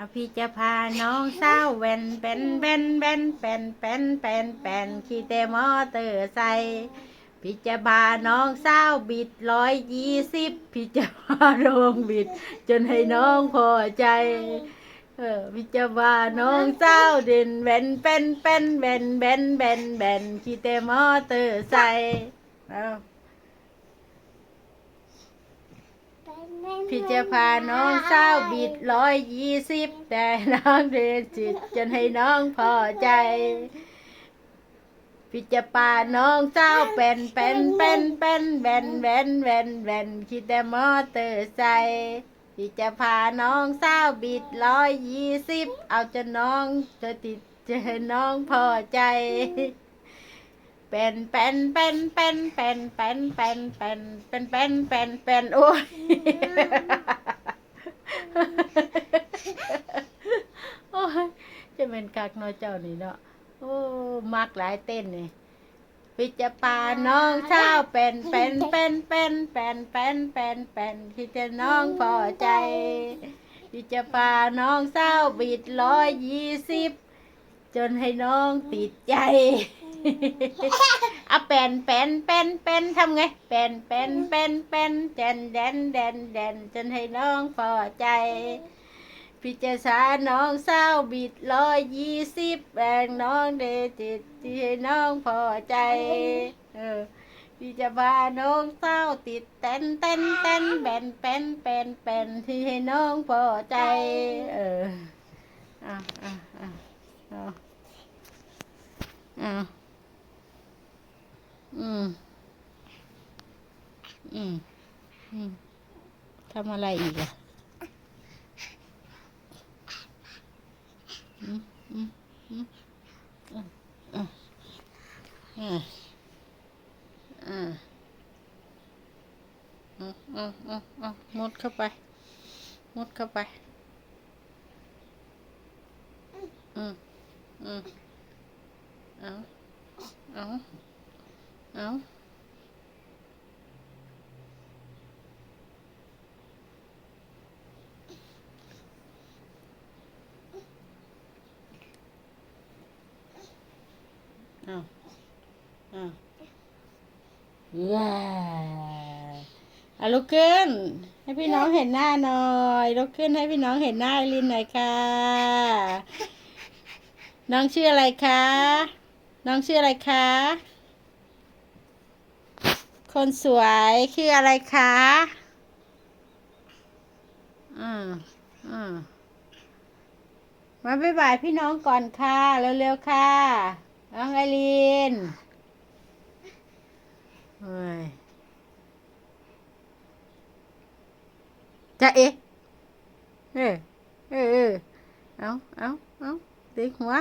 อภิจะพาน้องเศร้าวแวนเป็นเป็นเป็นเป็นเป็นเป็นเป็นขี่แต่มอเตอร์ไซค์พี่จะพาน้องเศร้าวบิดร้อยยี่สิบพี่จะพาโรงบิด จนให้น้องพอใจ เออพี่จะพาน้องเศร้าวเด่นแวนเป็นเป็นแวนแวนแวนแวนขี่แต่มอเตอร์ไซค์เอา พี่จะพาน้องเศร้าวบิดร้อยยี่สิบแต่น้องเดินจิตจนให้น้องพอใจพี่จะพาน้องเศร้าวเป็นเป็นเป็นเป็นแบนแบนแบนแบนคิดแต่มอเตอร์ไซค์พี่จะพาน้องเศร้าวบิดร้อยยี่สิบเอาจนน้องจะติดจะให้น้องพอใจ เป็นเป็นเป็นเป็นเป็นเป็นเป็นเป็นเป็นเป็นเป็นเป็นโอ้ยโอ้ยจะเป็นกักน้อยเจ้านี่เนาะโอ้มักหลายเต้นนี่พิจปาน้องเช้าเป็นเป็นเป็นเป็นเป็นเป็นเป็นเป็นที่จะน้องพอใจพิจปาน้องเศร้าบิดร้อยยี่สิบจนให้น้องติดใจ เอาเป็นเป็นเป็นเป็นทำไงเป็นเป็นเป็นเป็นเดนเดนเดนเดนจนให้น้องพอใจ พิจารณาน้องเศร้าบิดร้อยยี่สิบแบ่งน้องเดจิตที่ให้น้องพอใจ เออพี่จะพาน้องเศร้าติดเต้นเต้นเต้นแบนเป็นเป็นเป็นที่ให้น้องพอใจ เออ อืม อืม อืมทำอะไรอีกอะอืมอืมอืมอ่าอ่าอ่าอ่าอ่าอ่ามุดเข้าไป มุดเข้าไป อืม อืม เอาเอา เอาเอาเอาว้าอะลุกขึ้น ให้พี่น้องเห็นหน้าหน่อยลุกขึ้นให้พี่น้องเห็นหน้าไอรินหน่อยค่ะ น้องชื่ออะไรคะ น้องชื่ออะไรคะ คนสวยชื่ออะไรคะอืมอืมมาบ๊ายบายพี่น้องก่อนค่ะ เร็วๆค่ะ น้องไอรีนเฮ้ยจะเอ๊ะเออเออ เออเอาเอาเอาตีหัว